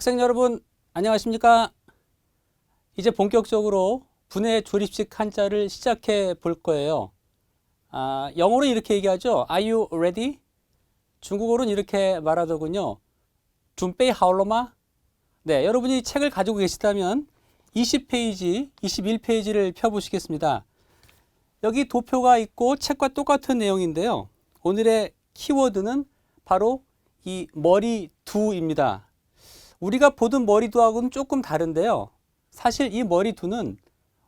학생 여러분 안녕하십니까? 이제 본격적으로 분해 조립식 한자를 시작해 볼 거예요. 아, 영어로 이렇게 얘기하죠. Are you ready? 중국어로는 이렇게 말하더군요. 준베이 하올로마? 네, 여러분이 책을 가지고 계시다면 20페이지, 21페이지를 펴보시겠습니다. 여기 도표가 있고 책과 똑같은 내용인데요. 오늘의 키워드는 바로 이 머리 두입니다. 우리가 보던 머리두하고는 조금 다른데요. 사실 이 머리두는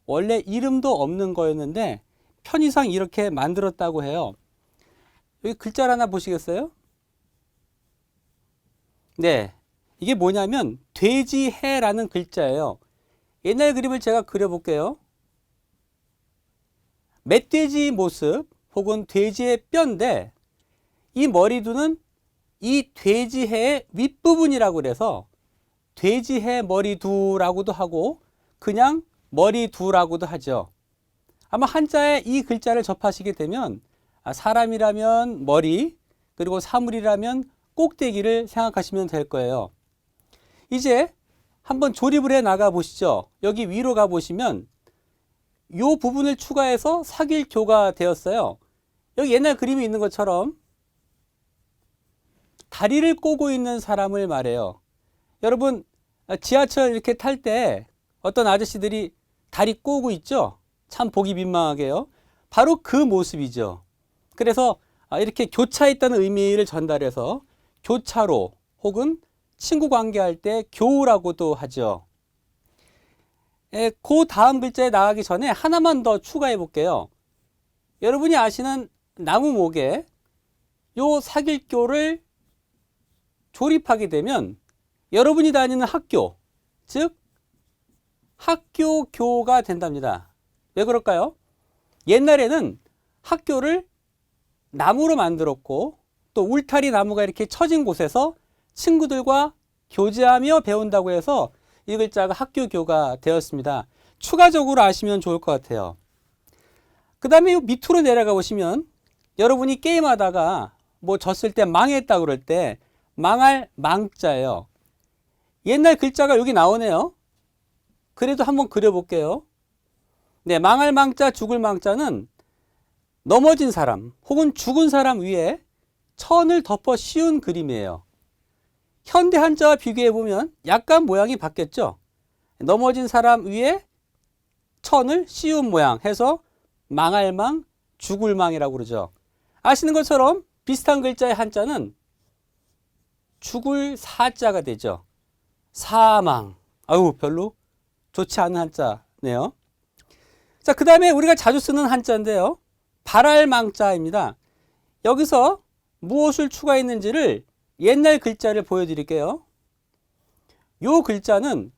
원래 이름도 없는 거였는데 편의상 이렇게 만들었다고 해요. 여기 글자를 하나 보시겠어요? 네. 이게 뭐냐면 돼지해라는 글자예요. 옛날 그림을 제가 그려볼게요. 멧돼지 모습 혹은 돼지의 뼈인데 이 머리두는 이 돼지해의 윗부분이라고 그래서 돼지해 머리두라고도 하고 그냥 머리두라고도 하죠. 아마 한자에 이 글자를 접하시게 되면 아, 사람이라면 머리 그리고 사물이라면 꼭대기를 생각하시면 될 거예요. 이제 한번 조립을 해 나가 보시죠. 여기 위로 가 보시면 이 부분을 추가해서 사길교가 되었어요. 여기 옛날 그림이 있는 것처럼 다리를 꼬고 있는 사람을 말해요. 여러분 지하철 이렇게 탈 때 어떤 아저씨들이 다리 꼬고 있죠? 참 보기 민망하게요. 바로 그 모습이죠. 그래서 아, 이렇게 교차했다는 의미를 전달해서 교차로 혹은 친구 관계할 때 교우라고도 하죠. 에, 그 다음 글자에 나가기 전에 하나만 더 추가해 볼게요. 여러분이 아시는 나무 목에 요 사길교를 조립하게 되면 여러분이 다니는 학교, 즉 학교교가 된답니다. 왜 그럴까요? 옛날에는 학교를 나무로 만들었고 또 울타리 나무가 이렇게 쳐진 곳에서 친구들과 교제하며 배운다고 해서 이 글자가 학교교가 되었습니다. 추가적으로 아시면 좋을 것 같아요. 그 다음에 밑으로 내려가 보시면 여러분이 게임하다가 뭐 졌을 때 망했다 그럴 때 망할 망자예요. 옛날 글자가 여기 나오네요. 그래도 한번 그려볼게요. 네, 망할 망자, 죽을 망자는 넘어진 사람 혹은 죽은 사람 위에 천을 덮어 씌운 그림이에요. 현대 한자와 비교해 보면 약간 모양이 바뀌었죠. 넘어진 사람 위에 천을 씌운 모양 해서 망할 망, 죽을 망이라고 그러죠. 아시는 것처럼 비슷한 글자의 한자는 죽을 사자가 되죠. 사망. 아유, 별로 좋지 않은 한자네요. 자, 그 다음에 우리가 자주 쓰는 한자인데요. 발알망자입니다. 여기서 무엇을 추가했는지를 옛날 글자를 보여드릴게요. 요 글자는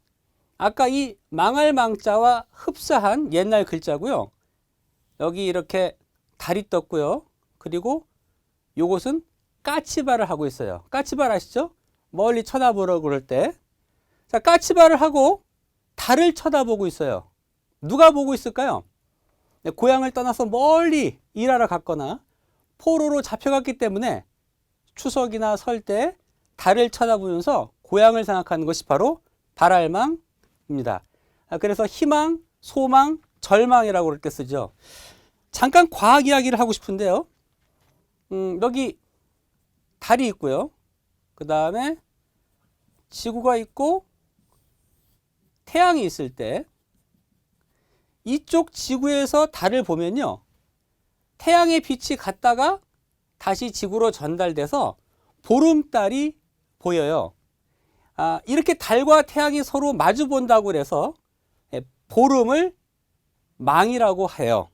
아까 이 망할 망자와 흡사한 옛날 글자고요. 여기 이렇게 달이 떴고요. 그리고 요것은 까치발을 하고 있어요. 까치발 아시죠? 멀리 쳐다보라고 그럴 때. 자, 까치발을 하고 달을 쳐다보고 있어요. 누가 보고 있을까요? 네, 고향을 떠나서 멀리 일하러 갔거나 포로로 잡혀갔기 때문에 추석이나 설 때 달을 쳐다보면서 고향을 생각하는 것이 바로 발알망입니다. 아, 그래서 희망, 소망, 절망이라고 그렇게 쓰죠. 잠깐 과학 이야기를 하고 싶은데요. 음, 여기 달이 있고요. 그 다음에 지구가 있고 태양이 있을 때 이쪽 지구에서 달을 보면요. 태양의 빛이 갔다가 다시 지구로 전달돼서 보름달이 보여요. 아, 이렇게 달과 태양이 서로 마주 본다고 그래서 예, 보름을 망이라고 해요.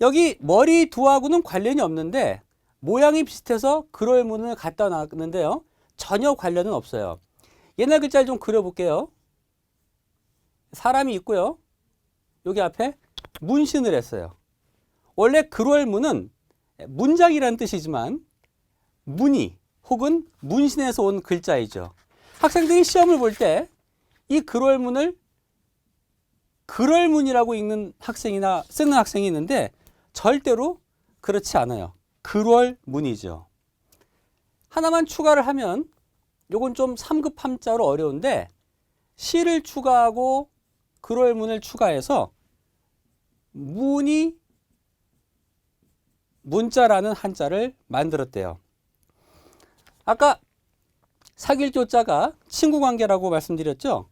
여기 머리 두하고는 관련이 없는데 모양이 비슷해서 그럴 문을 갖다 놨는데요. 전혀 관련은 없어요. 옛날 글자를 좀 그려볼게요. 사람이 있고요. 여기 앞에 문신을 했어요. 원래 그럴문은 문장이라는 뜻이지만 문이 혹은 문신에서 온 글자이죠. 학생들이 시험을 볼 때 이 그럴문을 그럴문이라고 읽는 학생이나 쓰는 학생이 있는데 절대로 그렇지 않아요. 그럴문이죠. 하나만 추가를 하면 요건 좀 3급 함자로 어려운데 시를 추가하고 그럴 문을 추가해서 문이 문자라는 한자를 만들었대요. 아까 사귈 조자가 친구 관계라고 말씀드렸죠?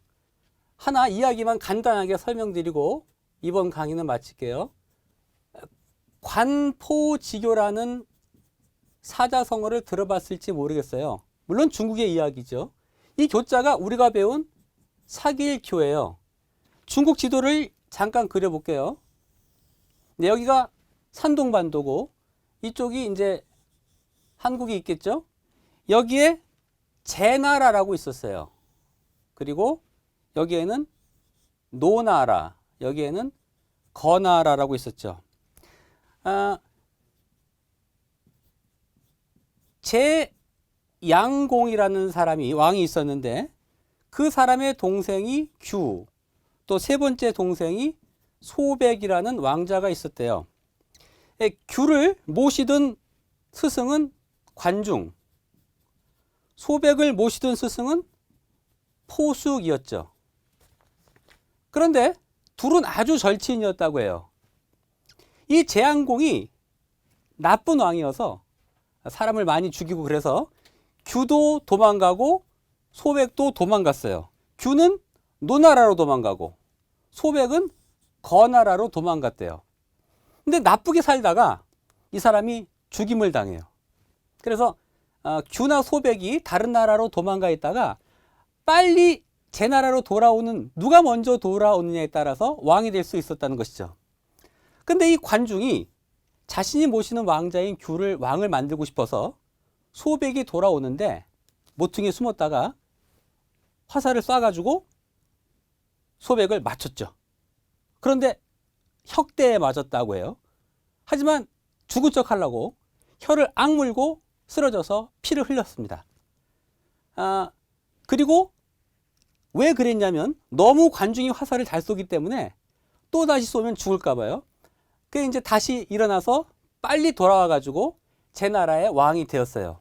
하나 이야기만 간단하게 설명드리고 이번 강의는 마칠게요. 관포지교라는 사자성어를 들어봤을지 모르겠어요. 물론 중국의 이야기죠. 이 교자가 우리가 배운 사길교예요. 중국 지도를 잠깐 그려볼게요. 네, 여기가 산동반도고 이쪽이 이제 한국이 있겠죠. 여기에 제나라라고 있었어요. 그리고 여기에는 노나라, 여기에는 거나라라고 있었죠. 아, 제 양공이라는 사람이 왕이 있었는데 그 사람의 동생이 규, 또 세 번째 동생이 소백이라는 왕자가 있었대요. 예, 규를 모시던 스승은 관중, 소백을 모시던 스승은 포숙이었죠. 그런데 둘은 아주 절친이었다고 해요. 이 제양공이 나쁜 왕이어서 사람을 많이 죽이고 그래서 규도 도망가고 소백도 도망갔어요. 규는 노나라로 도망가고 소백은 거나라로 도망갔대요. 근데 나쁘게 살다가 이 사람이 죽임을 당해요. 그래서 어, 규나 소백이 다른 나라로 도망가 있다가 빨리 제 나라로 돌아오는 누가 먼저 돌아오느냐에 따라서 왕이 될 수 있었다는 것이죠. 근데 이 관중이 자신이 모시는 왕자인 규를 왕을 만들고 싶어서 소백이 돌아오는데 모퉁이에 숨었다가 화살을 쏴가지고 소백을 맞췄죠. 그런데 혁대에 맞았다고 해요. 하지만 죽은 척 하려고 혀를 악물고 쓰러져서 피를 흘렸습니다. 아, 그리고 왜 그랬냐면 너무 관중이 화살을 잘 쏘기 때문에 또 다시 쏘면 죽을까 봐요. 그 이제 다시 일어나서 빨리 돌아와 가지고 제 나라의 왕이 되었어요.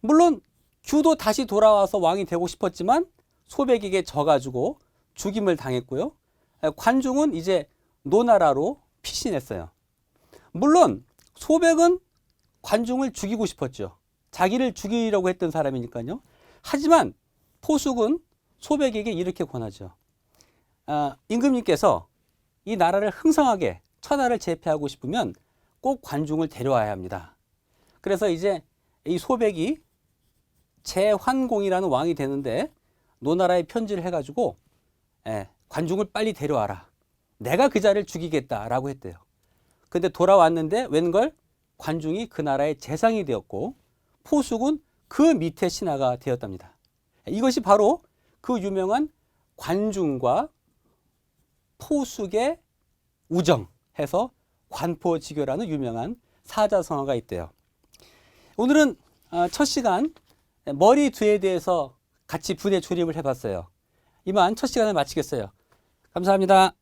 물론 규도 다시 돌아와서 왕이 되고 싶었지만 소백에게 져가지고 죽임을 당했고요. 관중은 이제 노나라로 피신했어요. 물론 소백은 관중을 죽이고 싶었죠. 자기를 죽이려고 했던 사람이니까요. 하지만 포숙은 소백에게 이렇게 권하죠. 아, 임금님께서 이 나라를 흥성하게 천하를 제패하고 싶으면 꼭 관중을 데려와야 합니다. 그래서 이제 이 소백이 제환공이라는 왕이 되는데 노나라에 편지를 해가지고 예, 관중을 빨리 데려와라. 내가 그 자를 죽이겠다라고 했대요. 근데 돌아왔는데 웬걸 관중이 그 나라의 재상이 되었고 포숙은 그 밑에 신하가 되었답니다. 이것이 바로 그 유명한 관중과 포숙의 우정 해서 관포지교라는 유명한 사자성어가 있대요. 오늘은 어, 첫 시간 머리 뒤에 대해서 같이 분해 조립을 해봤어요. 이만 첫 시간을 마치겠어요. 감사합니다.